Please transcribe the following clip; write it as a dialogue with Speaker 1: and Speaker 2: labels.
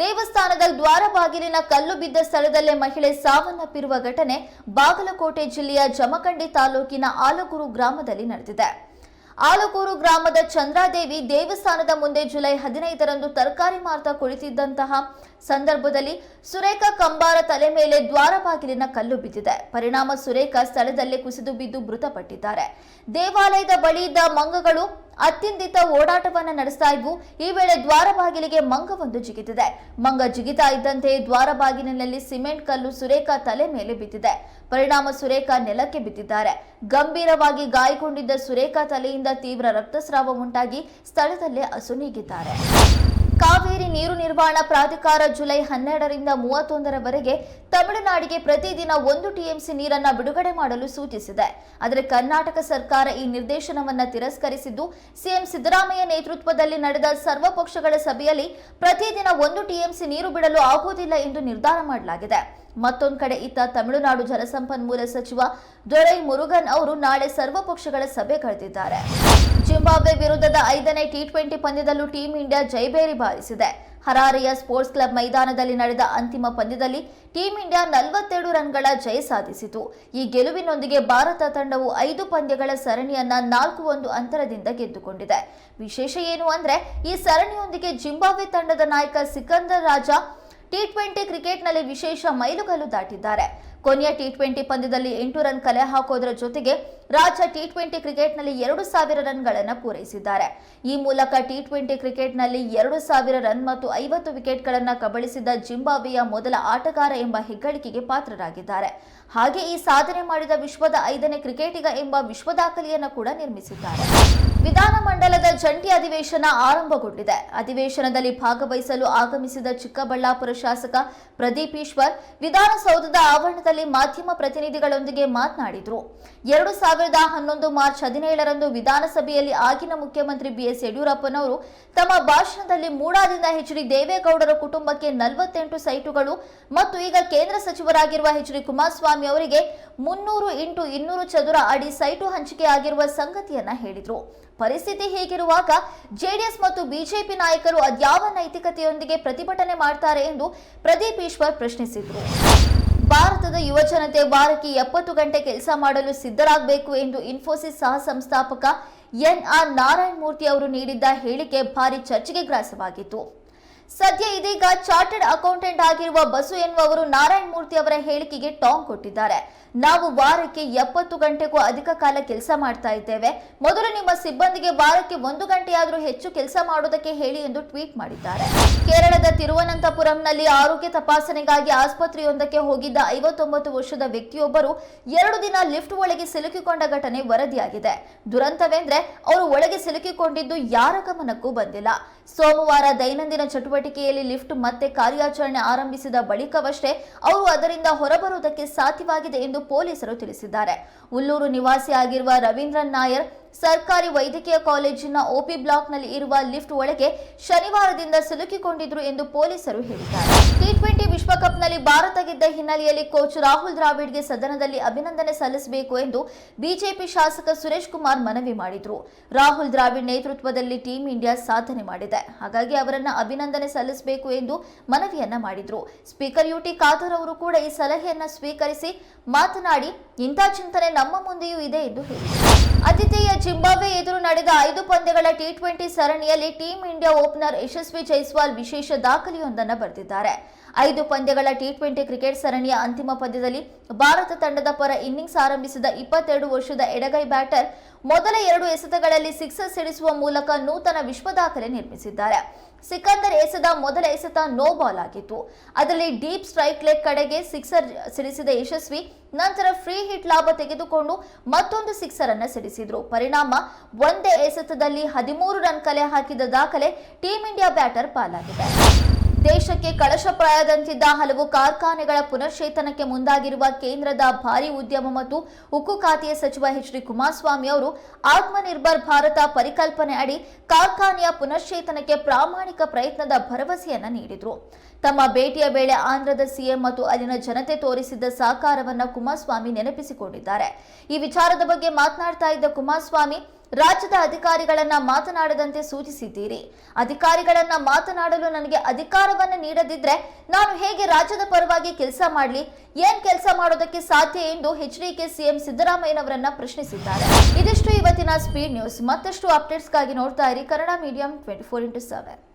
Speaker 1: ದೇವಸ್ಥಾನದ ದ್ವಾರ ಬಾಗಿಲಿನ ಕಲ್ಲು ಬಿದ್ದ ಸ್ಥಳದಲ್ಲೇ ಮಹಿಳೆ ಸಾವನ್ನಪ್ಪಿರುವ ಘಟನೆ ಬಾಗಲಕೋಟೆ ಜಿಲ್ಲೆಯ ಜಮಖಂಡಿ ತಾಲೂಕಿನ ಆಲಗೂರು ಗ್ರಾಮದಲ್ಲಿ ನಡೆದಿದೆ. ಆಲಗೂರು ಗ್ರಾಮದ ಚಂದ್ರಾದೇವಿ ದೇವಸ್ಥಾನದ ಮುಂದೆ ಜುಲೈ ಹದಿನೈದರಂದು ತರಕಾರಿ ಮಾರ್ತಾ ಕುಳಿತಿದ್ದಂತಹ ಸಂದರ್ಭದಲ್ಲಿ ಸುರೇಖಾ ಕಂಬಾರ ತಲೆ ಮೇಲೆ ದ್ವಾರ ಬಾಗಿಲಿನ ಕಲ್ಲು ಬಿದ್ದಿದೆ. ಪರಿಣಾಮ ಸುರೇಖಾ ಸ್ಥಳದಲ್ಲೇ ಕುಸಿದು ಬಿದ್ದು ಮೃತಪಟ್ಟಿದ್ದಾರೆ. ದೇವಾಲಯದ ಬಳಿಯಿದ್ದ ಮಂಗಗಳು ಅತ್ಯಂತಿತ ಓಡಾಟವನ್ನ ನಡೆಸ್ತಾ ಇದ್ವು. ಈ ವೇಳೆ ದ್ವಾರ ಬಾಗಿಲಿಗೆ ಮಂಗವೊಂದು ಜಿಗಿತಿದೆ. ಮಂಗ ಜಿಗಿತಾ ಇದ್ದಂತೆ ದ್ವಾರ ಬಾಗಿಲಿನಲ್ಲಿ ಸಿಮೆಂಟ್ ಕಲ್ಲು ಸುರೇಖಾ ತಲೆ ಮೇಲೆ ಬಿದ್ದಿದೆ. ಪರಿಣಾಮ ಸುರೇಖಾ ನೆಲಕ್ಕೆ ಬಿದ್ದಿದ್ದಾರೆ. ಗಂಭೀರವಾಗಿ ಗಾಯಗೊಂಡಿದ್ದ ಸುರೇಖಾ ತಲೆಯಿಂದ ತೀವ್ರ ರಕ್ತಸ್ರಾವ ಉಂಟಾಗಿ ಸ್ಥಳದಲ್ಲೇ ಅಸುನೀಗಿದ್ದಾರೆ. ಕಾವೇರಿ ನೀರು ನಿರ್ವಹಣಾ ಪ್ರಾಧಿಕಾರ ಜುಲೈ ಹನ್ನೆರಡರಿಂದ ಮೂವತ್ತೊಂದರವರೆಗೆ ತಮಿಳುನಾಡಿಗೆ ಪ್ರತಿದಿನ ಒಂದು ಟಿಎಂಸಿ ನೀರನ್ನು ಬಿಡುಗಡೆ ಮಾಡಲು ಸೂಚಿಸಿದೆ. ಆದರೆ ಕರ್ನಾಟಕ ಸರ್ಕಾರ ಈ ನಿರ್ದೇಶನವನ್ನು ತಿರಸ್ಕರಿಸಿದ್ದು, ಸಿಎಂ ಸಿದ್ದರಾಮಯ್ಯ ನೇತೃತ್ವದಲ್ಲಿ ನಡೆದ ಸರ್ವಪಕ್ಷಗಳ ಸಭೆಯಲ್ಲಿ ಪ್ರತಿದಿನ ಒಂದು ಟಿಎಂಸಿ ನೀರು ಬಿಡಲು ಆಗುವುದಿಲ್ಲ ಎಂದು ನಿರ್ಧಾರ ಮಾಡಲಾಗಿದೆ. ಮತ್ತೊಂದು ಕಡೆ ಇತ್ತ ತಮಿಳುನಾಡು ಜಲಸಂಪನ್ಮೂಲ ಸಚಿವ ದೊರೈ ಮುರುಗನ್ ಅವರು ನಾಳೆ ಸರ್ವಪಕ್ಷಗಳ ಸಭೆ ಕರೆದಿದ್ದಾರೆ. ಜಿಂಬಾಬ್ವೆ ವಿರುದ್ಧದ ಐದನೇ ಟಿ ಟ್ವೆಂಟಿ ಪಂದ್ಯದಲ್ಲೂ ಟೀಂ ಇಂಡಿಯಾ ಜೈಬೇರಿ ಬಾರಿಸಿದೆ. ಹರಾರಿಯ ಸ್ಪೋರ್ಟ್ಸ್ ಕ್ಲಬ್ ಮೈದಾನದಲ್ಲಿ ನಡೆದ ಅಂತಿಮ ಪಂದ್ಯದಲ್ಲಿ ಟೀಂ ಇಂಡಿಯಾ ನಲವತ್ತೆರಡು ರನ್ಗಳ ಜಯ ಸಾಧಿಸಿತು. ಈ ಗೆಲುವಿನೊಂದಿಗೆ ಭಾರತ ತಂಡವು ಐದು ಪಂದ್ಯಗಳ ಸರಣಿಯನ್ನ ನಾಲ್ಕು ಒಂದು ಅಂತರದಿಂದ ಗೆದ್ದುಕೊಂಡಿದೆ. ವಿಶೇಷ ಏನು ಅಂದ್ರೆ ಈ ಸರಣಿಯೊಂದಿಗೆ ಜಿಂಬಾಬ್ವೆ ತಂಡದ ನಾಯಕ ಸಿಕಂದರ್ ರಾಜ ಟಿ ಟ್ವೆಂಟಿ ಕ್ರಿಕೆಟ್ನಲ್ಲಿ ವಿಶೇಷ ಮೈಲುಗಲ್ಲು ದಾಟಿದ್ದಾರೆ. ಕೊನೆಯ ಟಿ ಟ್ವೆಂಟಿ ಪಂದ್ಯದಲ್ಲಿ ಎಂಟು ರನ್ ಕಲೆ ಹಾಕೋದರ ಜೊತೆಗೆ ರಾಜ ಟಿ ಟ್ವೆಂಟಿ ಕ್ರಿಕೆಟ್ನಲ್ಲಿ ಎರಡು ಸಾವಿರ ರನ್ಗಳನ್ನು ಪೂರೈಸಿದ್ದಾರೆ. ಈ ಮೂಲಕ ಟಿ ಟ್ವೆಂಟಿ ಕ್ರಿಕೆಟ್ನಲ್ಲಿ ಎರಡು ಸಾವಿರ ರನ್ ಮತ್ತು ಐವತ್ತು ವಿಕೆಟ್ಗಳನ್ನು ಕಬಳಿಸಿದ ಜಿಂಬಾಬ್ವೆಯ ಮೊದಲ ಆಟಗಾರ ಎಂಬ ಹೆಗ್ಗಳಿಕೆಗೆ ಪಾತ್ರರಾಗಿದ್ದಾರೆ. ಹಾಗೆ ಈ ಸಾಧನೆ ಮಾಡಿದ ವಿಶ್ವದ ಐದನೇ ಕ್ರಿಕೆಟಿಗ ಎಂಬ ವಿಶ್ವ ದಾಖಲೆಯನ್ನು ಕೂಡ ನಿರ್ಮಿಸಿದ್ದಾರೆ. ವಿಧಾನಮಂಡಲದ ಜಂಟಿ ಅಧಿವೇಶನ ಆರಂಭಗೊಂಡಿದೆ. ಅಧಿವೇಶನದಲ್ಲಿ ಭಾಗವಹಿಸಲು ಆಗಮಿಸಿದ ಚಿಕ್ಕಬಳ್ಳಾಪುರ ಶಾಸಕ ಪ್ರದೀಪ್ ಈಶ್ವರ್ ವಿಧಾನಸೌಧದ ಆವರಣದಲ್ಲಿ ಮಾಧ್ಯಮ ಪ್ರತಿನಿಧಿಗಳೊಂದಿಗೆ ಮಾತನಾಡಿದರು. ಎರಡು ಸಾವಿರದ ಹನ್ನೊಂದು ಮಾರ್ಚ್ ಹದಿನೇಳರಂದು ವಿಧಾನಸಭೆಯಲ್ಲಿ ಆಗಿನ ಮುಖ್ಯಮಂತ್ರಿ ಬಿಎಸ್ ಯಡಿಯೂರಪ್ಪನವರು ತಮ್ಮ ಭಾಷಣದಲ್ಲಿ ಮೂಡಾದಿಂದ ಎಚ್ ಡಿ ದೇವೇಗೌಡರ ಕುಟುಂಬಕ್ಕೆ ನಲವತ್ತೆಂಟು ಸೈಟುಗಳು ಮತ್ತು ಈಗ ಕೇಂದ್ರ ಸಚಿವರಾಗಿರುವ ಎಚ್ ಡಿ ಕುಮಾರಸ್ವಾಮಿ ಅವರಿಗೆ ಮುನ್ನೂರು ಇಂಟು ಇನ್ನೂರು ಚದುರ ಅಡಿ ಸೈಟು ಹಂಚಿಕೆ ಆಗಿರುವ ಸಂಗತಿಯನ್ನ ಹೇಳಿದರು. ಪರಿಸ್ಥಿತಿ ಹೀಗಿರುವಾಗ ಜೆಡಿಎಸ್ ಮತ್ತು ಬಿಜೆಪಿ ನಾಯಕರು ಅದ್ಯಾವ ನೈತಿಕತೆಯೊಂದಿಗೆ ಪ್ರತಿಭಟನೆ ಮಾಡ್ತಾರೆ ಎಂದು ಪ್ರದೀಪ್ ಈಶ್ವರ್ ಪ್ರಶ್ನಿಸಿದರು. ಭಾರತದ ಯುವಜನತೆ ವಾರಕ್ಕೆ ಎಪ್ಪತ್ತು ಗಂಟೆ ಕೆಲಸ ಮಾಡಲು ಸಿದ್ಧರಾಗಬೇಕು ಎಂದು ಇನ್ಫೋಸಿಸ್ ಸಹ ಸಂಸ್ಥಾಪಕ ಎನ್ಆರ್ ನಾರಾಯಣ ಮೂರ್ತಿ ಅವರು ನೀಡಿದ್ದ ಹೇಳಿಕೆ ಭಾರಿ ಚರ್ಚೆಗೆ ಗ್ರಾಸವಾಗಿತ್ತು. ಸದ್ಯ ಇದೀಗ ಚಾರ್ಟರ್ಡ್ ಅಕೌಂಟೆಂಟ್ ಆಗಿರುವ ಬಸು ಎನ್ನುವವರು ನಾರಾಯಣ ಮೂರ್ತಿ ಅವರ ಹೇಳಿಕೆಗೆ ಟಾಂಗ್ ಕೊಟ್ಟಿದ್ದಾರೆ. ನಾವು ವಾರಕ್ಕೆ ಎಪ್ಪತ್ತು ಗಂಟೆಗೂ ಅಧಿಕ ಕಾಲ ಕೆಲಸ ಮಾಡ್ತಾ ಇದ್ದೇವೆ. ಮೊದಲು ನಿಮ್ಮ ಸಿಬ್ಬಂದಿಗೆ ವಾರಕ್ಕೆ ಒಂದು ಗಂಟೆಯಾದರೂ ಹೆಚ್ಚು ಕೆಲಸ ಮಾಡೋದಕ್ಕೆ ಹೇಳಿ ಎಂದು ಟ್ವೀಟ್ ಮಾಡಿದ್ದಾರೆ. ಕೇರಳದ ತಿರುವನಂತಪುರಂನಲ್ಲಿ ಆರೋಗ್ಯ ತಪಾಸಣೆಗಾಗಿ ಆಸ್ಪತ್ರೆಯೊಂದಕ್ಕೆ ಹೋಗಿದ್ದ ಐವತ್ತೊಂಬತ್ತು ವರ್ಷದ ವ್ಯಕ್ತಿಯೊಬ್ಬರು ಎರಡು ದಿನ ಲಿಫ್ಟ್ ಒಳಗೆ ಸಿಲುಕಿಕೊಂಡ ಘಟನೆ ವರದಿಯಾಗಿದೆ. ದುರಂತವೆಂದ್ರೆ ಅವರು ಒಳಗೆ ಸಿಲುಕಿಕೊಂಡಿದ್ದು ಯಾರ ಗಮನಕ್ಕೂ ಬಂದಿಲ್ಲ. ಸೋಮವಾರ ದೈನಂದಿನ ಚಟುವಟಿಕೆಯಲ್ಲಿ ಲಿಫ್ಟ್ ಮತ್ತೆ ಕಾರ್ಯಾಚರಣೆ ಆರಂಭಿಸಿದ ಬಳಿಕವಷ್ಟೇ ಅವರು ಅದರಿಂದ ಹೊರಬರುವುದಕ್ಕೆ ಸಾಧ್ಯವಾಗಿದೆ ಎಂದು ಪೊಲೀಸರು ತಿಳಿಸಿದ್ದಾರೆ. ಉಲ್ಲೂರು ನಿವಾಸಿಯಾಗಿರುವ ರವೀಂದ್ರನ್ ನಾಯರ್ ಸರ್ಕಾರಿ ವೈದ್ಯಕೀಯ ಕಾಲೇಜಿನ ಒಪಿ ಬ್ಲಾಕ್ನಲ್ಲಿ ಇರುವ ಲಿಫ್ಟ್ ಒಳಗೆ ಶನಿವಾರದಿಂದ ಸಿಲುಕಿಕೊಂಡಿದ್ರು ಎಂದು ಪೊಲೀಸರು ಹೇಳಿದ್ದಾರೆ. ಟಿ ಟ್ವೆಂಟಿ ವಿಶ್ವಕಪ್ನಲ್ಲಿ ಭಾರತ ಗೆದ್ದ ಹಿನ್ನೆಲೆಯಲ್ಲಿ ಕೋಚ್ ರಾಹುಲ್ ದ್ರಾವಿಡ್ಗೆ ಸದನದಲ್ಲಿ ಅಭಿನಂದನೆ ಸಲ್ಲಿಸಬೇಕು ಎಂದು ಬಿಜೆಪಿ ಶಾಸಕ ಸುರೇಶ್ ಕುಮಾರ್ ಮನವಿ ಮಾಡಿದ್ರು. ರಾಹುಲ್ ದ್ರಾವಿಡ್ ನೇತೃತ್ವದಲ್ಲಿ ಟೀಂ ಇಂಡಿಯಾ ಸಾಧನೆ ಮಾಡಿದೆ. ಹಾಗಾಗಿ ಅವರನ್ನ ಅಭಿನಂದನೆ ಸಲ್ಲಿಸಬೇಕು ಎಂದು ಮನವಿಯನ್ನ ಮಾಡಿದ್ರು. ಸ್ಪೀಕರ್ ಯುಟಿ ಖಾದರ್ ಅವರು ಕೂಡ ಈ ಸಲಹೆಯನ್ನ ಸ್ವೀಕರಿಸಿ ಮಾತನಾಡಿ, ಇಂಥ ಚಿಂತನೆ ನಮ್ಮ ಮುಂದೆಯೂ ಇದೆ ಎಂದು ಹೇಳಿದರು. ಆತಿಥೇಯ ಜಿಂಬಾಬ್ವೆ ಎದುರು ನಡೆದ ಐದು ಪಂದ್ಯಗಳ ಟಿ ಟ್ವೆಂಟಿ ಸರಣಿಯಲ್ಲಿ team India opener Yashasvi Jaiswal ವಿಶೇಷ ದಾಖಲೆಯೊಂದನ್ನು ಬರೆದಿದ್ದಾರೆ. ಐದು ಪಂದ್ಯಗಳ ಟಿ ಟ್ವೆಂಟಿ ಕ್ರಿಕೆಟ್ ಸರಣಿಯ ಅಂತಿಮ ಪಂದ್ಯದಲ್ಲಿ ಭಾರತ ತಂಡದ ಪರ ಇನ್ನಿಂಗ್ಸ್ ಆರಂಭಿಸಿದ ಇಪ್ಪತ್ತೆರಡು ವರ್ಷದ ಎಡಗೈ ಬ್ಯಾಟರ್ ಮೊದಲ ಎರಡು ಎಸೆತಗಳಲ್ಲಿ ಸಿಕ್ಸರ್ ಸಿಡಿಸುವ ಮೂಲಕ ನೂತನ ವಿಶ್ವ ದಾಖಲೆ ನಿರ್ಮಿಸಿದ್ದಾರೆ. ಸಿಕಂದರ್ ಎಸೆದ ಮೊದಲ ಎಸೆತ ನೋ ಬಾಲ್ ಆಗಿತ್ತು. ಅದರಲ್ಲಿ ಡೀಪ್ ಸ್ಟ್ರೈಕ್ ಲೆಗ್ ಕಡೆಗೆ ಸಿಕ್ಸರ್ ಸಿಡಿಸಿದ ಯಶಸ್ವಿ, ನಂತರ ಫ್ರೀ ಹಿಟ್ ಲಾಭ ತೆಗೆದುಕೊಂಡು ಮತ್ತೊಂದು ಸಿಕ್ಸರ್ ಅನ್ನು ಸಿಡಿಸಿದ್ರು ಪರಿಣಾಮ ಒಂದೇ ಎಸೆತದಲ್ಲಿ ಹದಿಮೂರು ರನ್ ಕಲೆ ಹಾಕಿದ ದಾಖಲೆ ಟೀಂ ಇಂಡಿಯಾ ಬ್ಯಾಟರ್ ಪಾಲಾಗಿದೆ. ದೇಶಕ್ಕೆ ಕಳಶಪ್ರಾಯದಂತಿದ್ದ ಹಲವು ಕಾರ್ಖಾನೆಗಳ ಪುನಶ್ಚೇತನಕ್ಕೆ ಮುಂದಾಗಿರುವ ಕೇಂದ್ರದ ಭಾರಿ ಉದ್ಯಮ ಮತ್ತು ಉಕ್ಕು ಖಾತೆಯ ಸಚಿವ ಎಚ್ ಡಿ ಕುಮಾರಸ್ವಾಮಿ ಅವರು ಆತ್ಮನಿರ್ಭರ್ ಭಾರತ ಪರಿಕಲ್ಪನೆ ಅಡಿ ಕಾರ್ಖಾನೆಯ ಪುನಶ್ಚೇತನಕ್ಕೆ ಪ್ರಾಮಾಣಿಕ ಪ್ರಯತ್ನದ ಭರವಸೆಯನ್ನ ನೀಡಿದರು. ತಮ್ಮ ಭೇಟಿಯ ವೇಳೆ ಆಂಧ್ರದ ಸಿಎಂ ಮತ್ತು ಅಲ್ಲಿನ ಜನತೆ ತೋರಿಸಿದ್ದ ಸಹಕಾರವನ್ನು ಕುಮಾರಸ್ವಾಮಿ ನೆನಪಿಸಿಕೊಂಡಿದ್ದಾರೆ. ಈ ವಿಚಾರದ ಬಗ್ಗೆ ಮಾತನಾಡ್ತಾ ಇದ್ದ ಕುಮಾರಸ್ವಾಮಿ ರಾಜ್ಯದ ಅಧಿಕಾರಿಗಳನ್ನ ಮಾತನಾಡದಂತೆ ಸೂಚಿಸಿದ್ದೀರಿ. ಅಧಿಕಾರಿಗಳನ್ನ ಮಾತನಾಡಲು ನನಗೆ ಅಧಿಕಾರವನ್ನ ನೀಡದಿದ್ರೆ ನಾನು ಹೇಗೆ ರಾಜ್ಯದ ಪರವಾಗಿ ಕೆಲಸ ಮಾಡಲಿ, ಏನ್ ಕೆಲಸ ಮಾಡೋದಕ್ಕೆ ಸಾಧ್ಯ ಎಂದು ಎಚ್ಡಿಕೆ ಸಿಎಂ ಸಿದ್ದರಾಮಯ್ಯನವರನ್ನ ಪ್ರಶ್ನಿಸಿದ್ದಾರೆ. ಇದಿಷ್ಟು ಇವತ್ತಿನ ಸ್ಪೀಡ್ ನ್ಯೂಸ್ ಮತ್ತಷ್ಟು ಅಪ್ಡೇಟ್ಸ್ಗಾಗಿ ನೋಡ್ತಾ ಇರಿ Kannada medium twenty four into seven